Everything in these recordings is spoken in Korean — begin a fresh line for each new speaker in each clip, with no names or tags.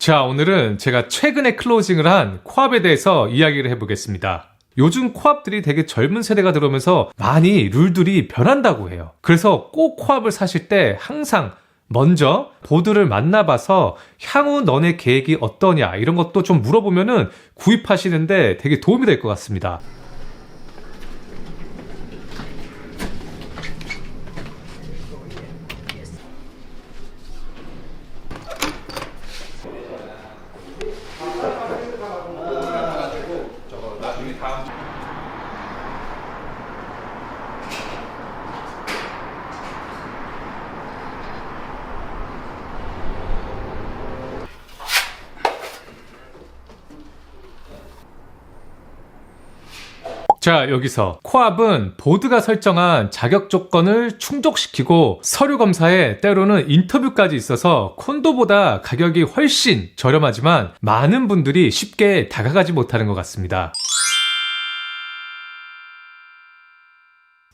자, 오늘은 제가 최근에 클로징을 한 코압에 대해서 이야기를 해보겠습니다. 요즘 코압들이 되게 젊은 세대가 들어오면서 많이 룰들이 변한다고 해요. 그래서 꼭 코압을 사실 때 항상 먼저 보드를 만나봐서 향후 너네 계획이 어떠냐 이런 것도 좀 물어보면은 구입하시는데 되게 도움이 될 것 같습니다. 자, 여기서 코압은 보드가 설정한 자격 조건을 충족시키고 서류 검사에 때로는 인터뷰까지 있어서 콘도보다 가격이 훨씬 저렴하지만 많은 분들이 쉽게 다가가지 못하는 것 같습니다.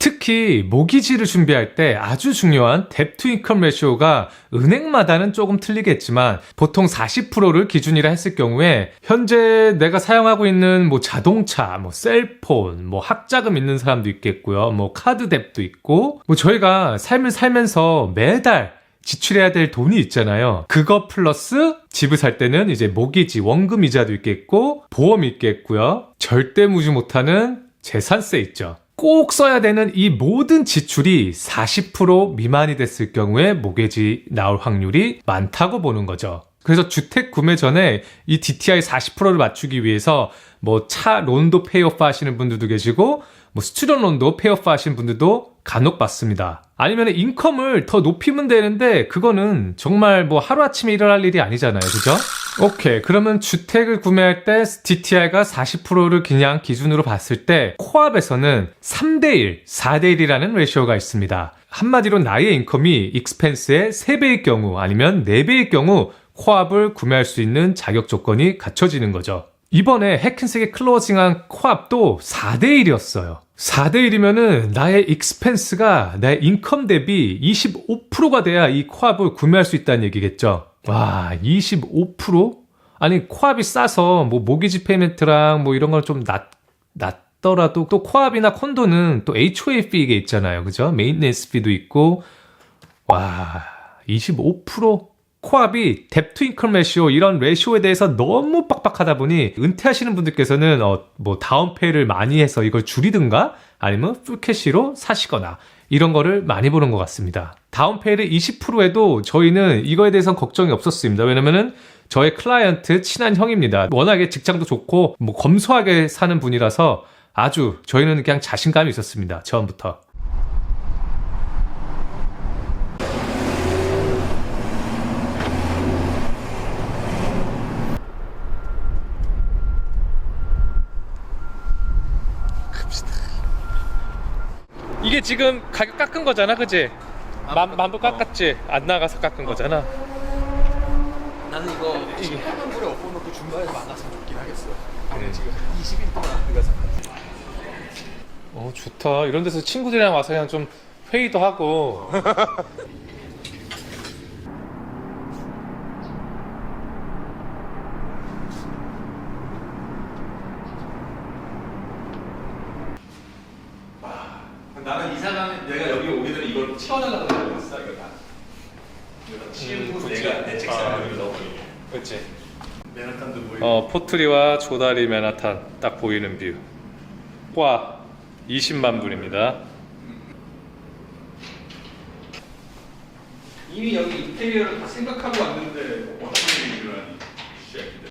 특히 모기지를 준비할 때 아주 중요한 뎁투 인컴 레시오가 은행마다는 조금 틀리겠지만 보통 40%를 기준이라 했을 경우에 현재 내가 사용하고 있는 뭐 자동차, 뭐 셀폰, 뭐 학자금 있는 사람도 있겠고요. 뭐 카드 뎁도 있고 뭐 저희가 삶을 살면서 매달 지출해야 될 돈이 있잖아요. 그거 플러스 집을 살 때는 이제 모기지, 원금 이자도 있겠고 보험이 있겠고요. 절대 무시 못하는 재산세 있죠. 꼭 써야 되는 이 모든 지출이 40% 미만이 됐을 경우에 모기지 나올 확률이 많다고 보는 거죠. 그래서 주택 구매 전에 이 DTI 40%를 맞추기 위해서 뭐 차 론도 페이오프 하시는 분들도 계시고 뭐 스튜던 론도 페이오프 하시는 분들도 간혹 봤습니다. 아니면 인컴을 더 높이면 되는데 그거는 정말 뭐 하루아침에 일어날 일이 아니잖아요. 그죠? 오케이. 그러면 주택을 구매할 때 DTI가 40%를 그냥 기준으로 봤을 때 코압에서는 3대1, 4대1이라는 레시오가 있습니다. 한마디로 나의 인컴이 익스펜스의 3배일 경우 아니면 4배일 경우 코압을 구매할 수 있는 자격 조건이 갖춰지는 거죠. 이번에 해킨색의 클로징한 코압도 4대1이었어요. 4대 1이면은 나의 익스펜스가 나의 인컴 대비 25%가 돼야 이 코압을 구매할 수 있다는 얘기겠죠. 와, 25%? 아니, 코압이 싸서 뭐 모기지 페이멘트랑 뭐 이런 걸좀 낮, 낮더라도 또 코압이나 콘도는 또 HOA 피게 있잖아요. 그죠? 메인텐스 피도 있고. 와, 25%? 코압이 뎁투 인컴 레시오 이런 레시오에 대해서 너무 빡빡하다 보니 은퇴하시는 분들께서는 어, 뭐 다운페이를 많이 해서 이걸 줄이든가 아니면 풀캐시로 사시거나 이런 거를 많이 보는 것 같습니다. 다운페이를 20%에도 저희는 이거에 대해서 걱정이 없었습니다. 왜냐면은 저의 클라이언트 친한 형입니다. 워낙에 직장도 좋고 뭐 검소하게 사는 분이라서 아주 저희는 그냥 자신감이 있었습니다. 처음부터. 지금 가격 깎은 거잖아, 그지? 만, 만불 깎았지? 안 나가서 깎은 거잖아.
나는 이거
이게-
18만 불에 엎어놓고 중간에서 만났으면 좋긴 하겠어.
네.
지금 20일 동안 우리가.
어, 좋다. 이런 데서 친구들이랑 와서 그냥 좀 회의도 하고.
나는 이사가면 내가 여기 오기 전에 이걸 치워달라고 그랬어 이거 다. 이거 치우고
그치.
내가 내 책상에
아.
여기 넣어버리게.
그렇지.
맨하탄도 보이고.
어, 포트리와 조다리 맨하탄 딱 보이는 뷰. 와, 20만 불입니다.
이미 여기 인테리어를 다 생각하고 왔는데 어떤 일이 일어나니? 쉐이크들.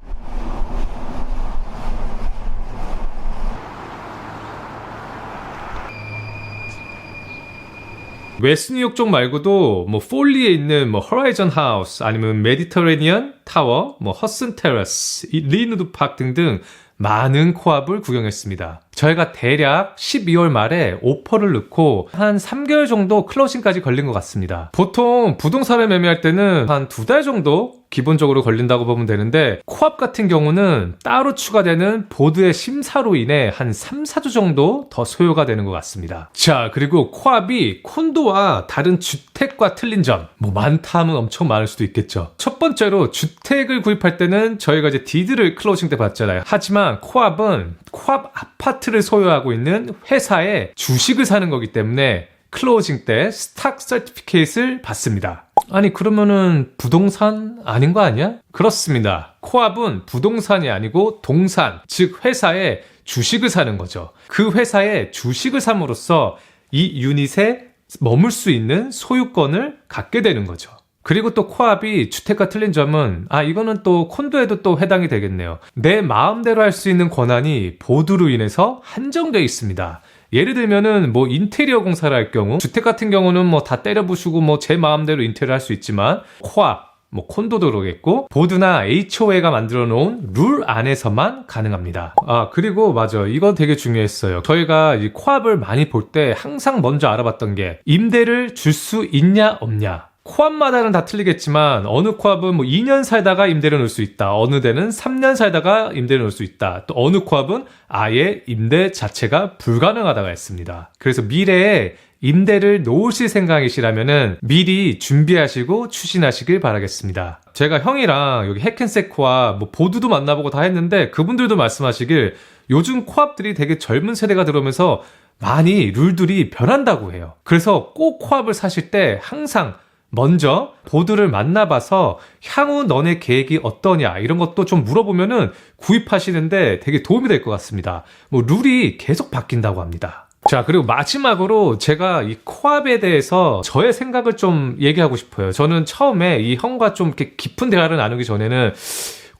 웨스트 뉴욕 쪽 말고도 뭐 폴리에 있는 뭐 허라이전 하우스 아니면 메디터레니언 타워, 뭐 허슨 테라스, 이 리누드 파크 등등 많은 코압을 구경했습니다. 저희가 대략 12월 말에 오퍼를 넣고 한 3개월 정도 클로징까지 걸린 것 같습니다. 보통 부동산을 매매할 때는 한 두 달 정도 기본적으로 걸린다고 보면 되는데 코앞 같은 경우는 따로 추가되는 보드의 심사로 인해 한 3, 4주 정도 더 소요가 되는 것 같습니다. 자, 그리고 코앞이 콘도와 다른 주택과 틀린 점, 뭐 많다 하면 엄청 많을 수도 있겠죠. 첫 번째로 주택을 구입할 때는 저희가 이제 디드를 클로징 때 봤잖아요. 하지만 코앞은 코앞 아파트를 소유하고 있는 회사의 주식을 사는 거기 때문에 클로징 때 스탁 서티피케이트를 받습니다. 아니 그러면은 부동산 아닌 거 아니야? 그렇습니다. 코앞은 부동산이 아니고 동산, 즉 회사의 주식을 사는 거죠. 그 회사의 주식을 삼으로써 이 유닛에 머물 수 있는 소유권을 갖게 되는 거죠. 그리고 또 코앞이 주택과 틀린 점은 아 이거는 또 콘도에도 또 해당이 되겠네요. 내 마음대로 할 수 있는 권한이 보드로 인해서 한정되어 있습니다. 예를 들면은 뭐 인테리어 공사를 할 경우 주택 같은 경우는 뭐 다 때려 부수고 뭐 제 마음대로 인테리어 할 수 있지만 코앞 뭐 콘도도 그러겠고 보드나 HOA가 만들어 놓은 룰 안에서만 가능합니다. 아 그리고 맞아 이거 되게 중요했어요. 저희가 이 코앞을 많이 볼 때 항상 먼저 알아봤던 게 임대를 줄 수 있냐 없냐. 코앞마다는 다 틀리겠지만 어느 코앞은 뭐 2년 살다가 임대를 놓을 수 있다. 어느 데는 3년 살다가 임대를 놓을 수 있다. 또 어느 코앞은 아예 임대 자체가 불가능하다가 했습니다. 그래서 미래에 임대를 놓으실 생각이시라면은 미리 준비하시고 추진하시길 바라겠습니다. 제가 형이랑 여기 해켄세코와 뭐 보드도 만나보고 다 했는데 그분들도 말씀하시길 요즘 코앞들이 되게 젊은 세대가 들어오면서 많이 룰들이 변한다고 해요. 그래서 꼭 코앞을 사실 때 항상 먼저 보드를 만나봐서 향후 너네 계획이 어떠냐 이런 것도 좀 물어보면은 구입하시는데 되게 도움이 될 것 같습니다. 뭐 룰이 계속 바뀐다고 합니다. 자, 그리고 마지막으로 제가 이 코앞에 대해서 저의 생각을 좀 얘기하고 싶어요. 저는 처음에 이 형과 좀 이렇게 깊은 대화를 나누기 전에는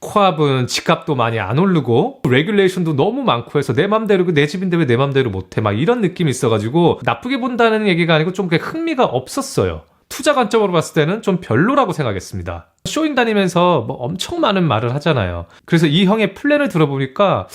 코앞은 집값도 많이 안 오르고 레귤레이션도 너무 많고 해서 내 맘대로 그내 집인데 왜 내 맘대로 못해 막 이런 느낌이 있어가지고 나쁘게 본다는 얘기가 아니고 좀 흥미가 없었어요. 투자 관점으로 봤을 때는 좀 별로라고 생각했습니다. 쇼잉 다니면서 뭐 엄청 많은 말을 하잖아요. 그래서 이 형의 플랜을 들어보니까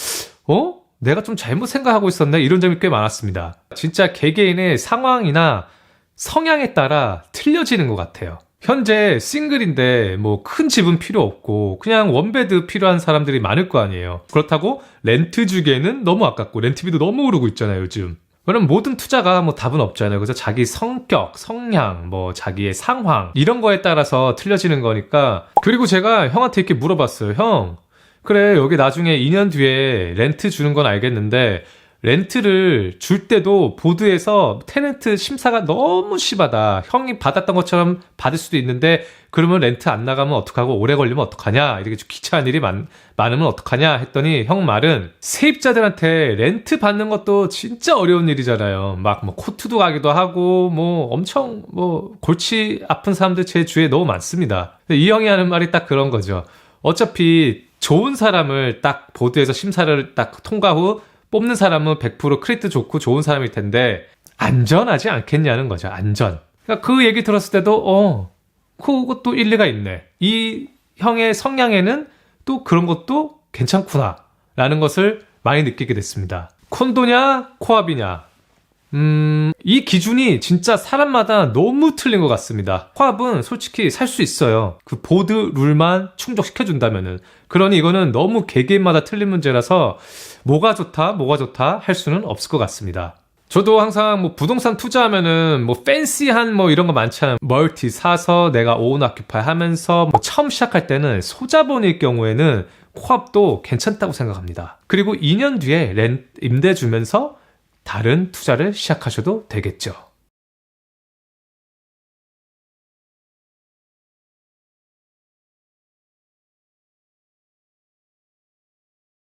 어? 내가 좀 잘못 생각하고 있었네 이런 점이 꽤 많았습니다. 진짜 개개인의 상황이나 성향에 따라 틀려지는 것 같아요. 현재 싱글인데 뭐 큰 집은 필요 없고 그냥 원베드 필요한 사람들이 많을 거 아니에요. 그렇다고 렌트 주기에는 너무 아깝고 렌트비도 너무 오르고 있잖아요, 요즘. 그럼 모든 투자가 뭐 답은 없잖아요. 그래서 자기 성격, 성향, 뭐 자기의 상황 이런 거에 따라서 틀려지는 거니까 그리고 제가 형한테 이렇게 물어봤어요. 형, 그래 여기 나중에 2년 뒤에 렌트 주는 건 알겠는데 렌트를 줄 때도 보드에서 테넌트 심사가 너무 심하다. 형이 받았던 것처럼 받을 수도 있는데 그러면 렌트 안 나가면 어떡하고 오래 걸리면 어떡하냐 이렇게 좀 귀찮은 일이 많, 많으면 어떡하냐 했더니 형 말은 세입자들한테 렌트 받는 것도 진짜 어려운 일이잖아요. 막 뭐 코트도 가기도 하고 뭐 엄청 뭐 골치 아픈 사람들 제 주위에 너무 많습니다. 이 형이 하는 말이 딱 그런 거죠. 어차피 좋은 사람을 딱 보드에서 심사를 딱 통과 후 뽑는 사람은 100% 크리트 좋고 좋은 사람일 텐데 안전하지 않겠냐는 거죠. 안전. 그러니까 그 얘기 들었을 때도 어 그것도 일리가 있네. 이 형의 성향에는 또 그런 것도 괜찮구나. 라는 것을 많이 느끼게 됐습니다. 콘도냐, 코압이냐. 음, 이 기준이 진짜 사람마다 너무 틀린 것 같습니다. 코압은 솔직히 살 수 있어요. 그 보드 룰만 충족시켜준다면은. 그러니 이거는 너무 개개인마다 틀린 문제라서 뭐가 좋다, 뭐가 좋다 할 수는 없을 것 같습니다. 저도 항상 뭐 부동산 투자하면은 뭐 팬시한 뭐 이런 거 많잖아요. 멀티 사서 내가 오운 아큐파이 하면서 뭐 처음 시작할 때는 소자본일 경우에는 코압도 괜찮다고 생각합니다. 그리고 2년 뒤에 렌 임대 주면서 다른 투자를 시작하셔도 되겠죠.